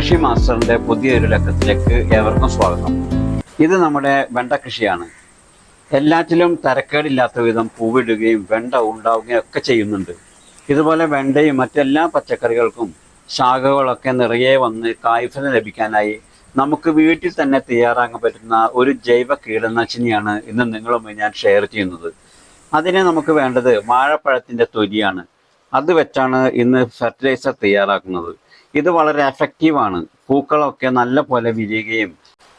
കൃഷി മാസ്റ്ററിന്റെ പുതിയൊരു ലക്കത്തിലേക്ക് ഏവർക്കും സ്വാഗതം. ഇത് നമ്മുടെ വെണ്ട കൃഷിയാണ്. എല്ലാറ്റിലും തരക്കേടില്ലാത്ത വിധം പൂവിടുകയും വെണ്ട ഉണ്ടാവുകയും ഒക്കെ ചെയ്യുന്നുണ്ട്. ഇതുപോലെ വെണ്ടയും മറ്റെല്ലാ പച്ചക്കറികൾക്കും ശാഖകളൊക്കെ നിറയെ വന്ന് കായ്ഫലം ലഭിക്കാനായി നമുക്ക് വീട്ടിൽ തന്നെ തയ്യാറാക്കാൻ പറ്റുന്ന ഒരു ജൈവ കീടനാശിനിയാണ് ഇന്ന് നിങ്ങളുമായി ഞാൻ ഷെയർ ചെയ്യുന്നത്. അതിനെ നമുക്ക് വേണ്ടത് വാഴപ്പഴത്തിന്റെ തൊലിയാണ്. അത് വെച്ചാണ് ഇന്ന് ഫെർട്ടിലൈസർ തയ്യാറാക്കുന്നത്. ഇത് വളരെ എഫക്റ്റീവാണ് പൂക്കളൊക്കെ നല്ല പോലെ വിരിയുകയും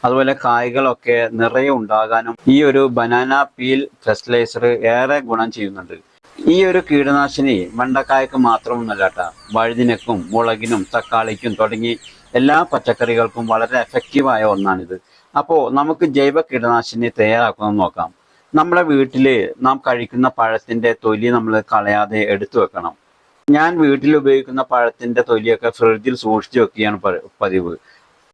അതുപോലെ കായ്കളൊക്കെ നിറയെ ഉണ്ടാകാനും ഈ ഒരു ബനാന പീൽ ഫെർട്ടിലൈസർ ഏറെ ഗുണം ചെയ്യുന്നുണ്ട്. ഈ ഒരു കീടനാശിനി വെണ്ടക്കായ്ക്ക് മാത്രമൊന്നുമല്ല കേട്ടോ. വഴുതിനക്കും മുളകിനും തക്കാളിക്കും തുടങ്ങി എല്ലാ പച്ചക്കറികൾക്കും വളരെ എഫക്റ്റീവായ ഒന്നാണിത്. അപ്പോൾ നമുക്ക് ജൈവ കീടനാശിനി തയ്യാറാക്കുന്നത് നോക്കാം. നമ്മുടെ വീട്ടിൽ നാം കഴിക്കുന്ന പഴത്തിന്റെ തൊലി നമ്മൾ കളയാതെ എടുത്തു വെക്കണം. ഞാൻ വീട്ടിൽ ഉപയോഗിക്കുന്ന പഴത്തിന്റെ തൊലിയൊക്കെ ഫ്രിഡ്ജിൽ സൂക്ഷിച്ചു വെക്കുകയാണ് പതിവ്.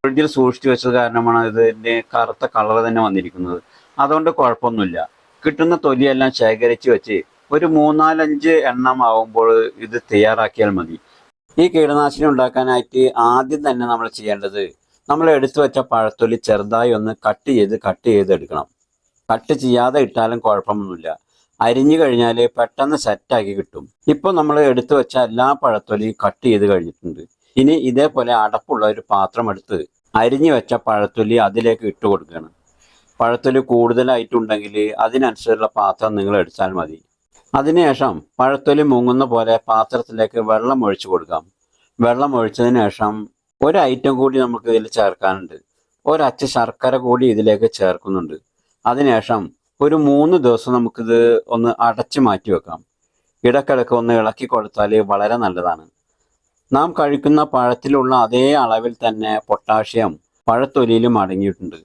ഫ്രിഡ്ജിൽ സൂക്ഷിച്ചു വെച്ചത് കാരണമാണ് ഇതിന്റെ കറുത്ത കളർ തന്നെ വന്നിരിക്കുന്നത്. അതുകൊണ്ട് കുഴപ്പമൊന്നുമില്ല. കിട്ടുന്ന തൊലിയെല്ലാം ശേഖരിച്ച് വെച്ച് ഒരു മൂന്നാലഞ്ച് എണ്ണം ആവുമ്പോൾ ഇത് തയ്യാറാക്കിയാൽ മതി. ഈ കീടനാശിനി ഉണ്ടാക്കാനായിട്ട് ആദ്യം തന്നെ നമ്മൾ ചെയ്യേണ്ടത് നമ്മൾ എടുത്തു വെച്ച പഴത്തൊലി ചെറുതായി ഒന്ന് കട്ട് ചെയ്ത് കട്ട് ചെയ്ത് എടുക്കണം കട്ട് ചെയ്യാതെ ഇട്ടാലും കുഴപ്പമൊന്നുമില്ല. അരിഞ്ഞു കഴിഞ്ഞാൽ പെട്ടെന്ന് സെറ്റാക്കി കിട്ടും. ഇപ്പോൾ നമ്മൾ എടുത്തു വെച്ച എല്ലാ പഴത്തൊലിയും കട്ട് ചെയ്ത് കഴിഞ്ഞിട്ടുണ്ട്. ഇനി ഇതേപോലെ അടപ്പുള്ള ഒരു പാത്രം എടുത്ത് അരിഞ്ഞു വെച്ച പഴത്തൊലി അതിലേക്ക് ഇട്ട് കൊടുക്കണം. പഴത്തൊലി കൂടുതലായിട്ടുണ്ടെങ്കിൽ അതിനനുസരിച്ചുള്ള പാത്രം നിങ്ങൾ എടുത്താൽ മതി. അതിനുശേഷം പഴത്തൊലി മുങ്ങുന്ന പോലെ പാത്രത്തിലേക്ക് വെള്ളം ഒഴിച്ച് കൊടുക്കാം. വെള്ളം ഒഴിച്ചതിന് ശേഷം ഒരു ഐറ്റം കൂടി നമുക്ക് ഇതിൽ ചേർക്കാനുണ്ട്. ഒരച്ച് ശർക്കര കൂടി ഇതിലേക്ക് ചേർക്കുന്നുണ്ട്. അതിനുശേഷം ഒരു മൂന്ന് ദിവസം നമുക്കിത് ഒന്ന് അടച്ചു മാറ്റി വെക്കാം. ഇടക്കിടക്ക് ഒന്ന് ഇളക്കി കൊടുത്താൽ വളരെ നല്ലതാണ്. നാം കഴിക്കുന്ന പഴത്തിലുള്ള അതേ അളവിൽ തന്നെ പൊട്ടാഷ്യം പഴത്തൊലിയിലും അടങ്ങിയിട്ടുണ്ട്.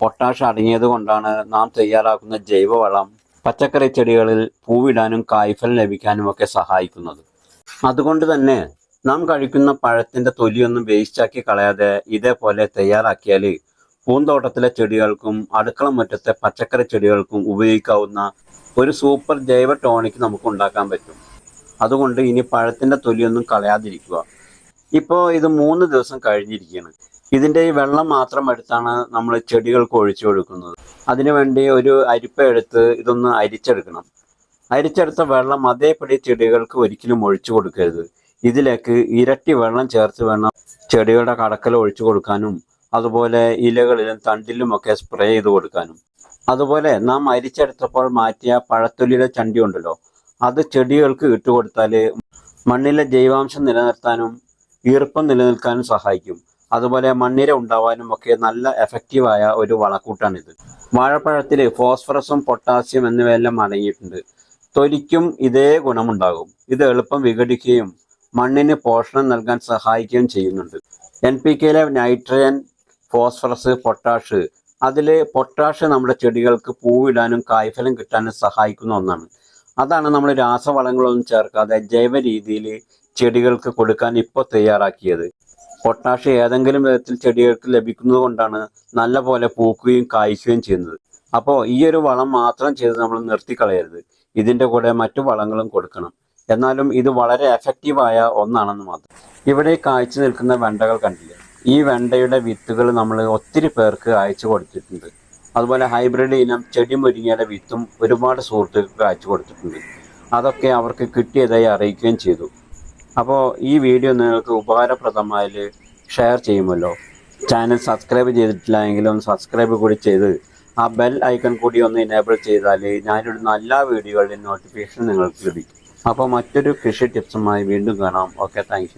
പൊട്ടാഷ് അടങ്ങിയത് കൊണ്ടാണ് നാം തയ്യാറാക്കുന്ന ജൈവവളം പച്ചക്കറി ചെടികളിൽ പൂവിടാനും കായ്ഫലം ലഭിക്കാനും ഒക്കെ സഹായിക്കുന്നത്. അതുകൊണ്ട് തന്നെ നാം കഴിക്കുന്ന പഴത്തിന്റെ തൊലിയൊന്നും വേസ്റ്റാക്കി കളയാതെ ഇതേപോലെ തയ്യാറാക്കിയാൽ പൂന്തോട്ടത്തിലെ ചെടികൾക്കും അടുക്കള മുറ്റത്തെ പച്ചക്കറി ചെടികൾക്കും ഉപയോഗിക്കാവുന്ന ഒരു സൂപ്പർ ജൈവ ടോണിക് നമുക്ക് ഉണ്ടാക്കാൻ പറ്റും. അതുകൊണ്ട് ഇനി പഴത്തിന്റെ തൊലിയൊന്നും കളയാതിരിക്കുക. ഇപ്പോൾ ഇത് മൂന്ന് ദിവസം കഴിഞ്ഞിരിക്കുകയാണ്. ഇതിന്റെ ഈ വെള്ളം മാത്രം എടുത്താണ് നമ്മൾ ചെടികൾക്ക് ഒഴിച്ചു കൊടുക്കുന്നത്. അതിനുവേണ്ടി ഒരു അരിപ്പ എടുത്ത് ഇതൊന്ന് അരിച്ചെടുക്കണം. അരിച്ചെടുത്ത വെള്ളം അതേപടി ചെടികൾക്ക് ഒരിക്കലും ഒഴിച്ചു കൊടുക്കരുത്. ഇതിലേക്ക് ഇരട്ടി വെള്ളം ചേർത്ത് വേണം ചെടികളുടെ കടക്കൽ ഒഴിച്ചു കൊടുക്കാനും അതുപോലെ ഇലകളിലും തണ്ടിലും ഒക്കെ സ്പ്രേ ചെയ്ത് കൊടുക്കാനും. അതുപോലെ നാം അരിച്ചെടുത്തപ്പോൾ മാറ്റിയ പഴത്തൊലിയുടെ ചണ്ടി ഉണ്ടല്ലോ അത് ചെടികൾക്ക് ഇട്ടുകൊടുത്താൽ മണ്ണിലെ ജൈവാംശം നിലനിർത്താനും ഈർപ്പം നിലനിൽക്കാനും സഹായിക്കും. അതുപോലെ മണ്ണിര ഉണ്ടാവാനും ഒക്കെ നല്ല എഫക്റ്റീവായ ഒരു വളക്കൂട്ടാണിത്. വാഴപ്പഴത്തിൽ ഫോസ്ഫറസും പൊട്ടാസ്യം എന്നിവയെല്ലാം അടങ്ങിയിട്ടുണ്ട്. തൊലിക്കും ഇതേ ഗുണമുണ്ടാകും. ഇത് എളുപ്പം വിഘടിക്കുകയും മണ്ണിന് പോഷണം നൽകാൻ സഹായിക്കുകയും ചെയ്യുന്നുണ്ട്. എൻ പി കെയിലെ നൈട്രജൻ ഫോസ്ഫറസ് പൊട്ടാഷ്. അതിൽ പൊട്ടാഷ് നമ്മുടെ ചെടികൾക്ക് പൂവിടാനും കായ്ഫലം കിട്ടാനും സഹായിക്കുന്ന ഒന്നാണ്. അതാണ് നമ്മൾ രാസവളങ്ങളൊന്നും ചേർക്കാതെ ജൈവ രീതിയിൽ ചെടികൾക്ക് കൊടുക്കാൻ ഇപ്പോൾ തയ്യാറാക്കിയത്. പൊട്ടാഷ് ഏതെങ്കിലും വിധത്തിൽ ചെടികൾക്ക് ലഭിക്കുന്നത് കൊണ്ടാണ് നല്ല പോലെ പൂക്കുകയും കായ്ക്കുകയും ചെയ്യുന്നത്. അപ്പോൾ ഈ ഒരു വളം മാത്രം ചെയ്ത് നമ്മൾ നിർത്തിക്കളയരുത്. ഇതിന്റെ കൂടെ മറ്റു വളങ്ങളും കൊടുക്കണം. എന്നാലും ഇത് വളരെ എഫക്റ്റീവായ ഒന്നാണെന്ന് മാത്രം. ഇവിടെ കായ്ച്ചു നിൽക്കുന്ന വെണ്ടകൾ കണ്ടില്ലേ? ഈ വെണ്ടയുടെ വിത്തുകൾ നമ്മൾ ഒത്തിരി പേർക്ക് അയച്ചു കൊടുത്തിട്ടുണ്ട്. അതുപോലെ ഹൈബ്രിഡ് ഇനം ചെടി മുരിങ്ങയുടെ വിത്തും ഒരുപാട് സുഹൃത്തുക്കൾക്ക് അയച്ചു കൊടുത്തിട്ടുണ്ട്. അതൊക്കെ അവർക്ക് കിട്ടിയതായി അറിയിക്കുകയും ചെയ്തു. അപ്പോൾ ഈ വീഡിയോ നിങ്ങൾക്ക് ഉപകാരപ്രദമായാൽ ഷെയർ ചെയ്യുമല്ലോ. ചാനൽ സബ്സ്ക്രൈബ് ചെയ്തിട്ടില്ല ഒന്ന് സബ്സ്ക്രൈബ് കൂടി ചെയ്ത് ആ ബെൽ ഐക്കൺ കൂടി ഒന്ന് എനേബിൾ ചെയ്താൽ ഞാനിടുന്ന എല്ലാ വീഡിയോകളുടെയും നോട്ടിഫിക്കേഷൻ നിങ്ങൾക്ക് ലഭിക്കും. അപ്പോൾ മറ്റൊരു കൃഷി ടിപ്സുമായി വീണ്ടും കാണാം. Okay thank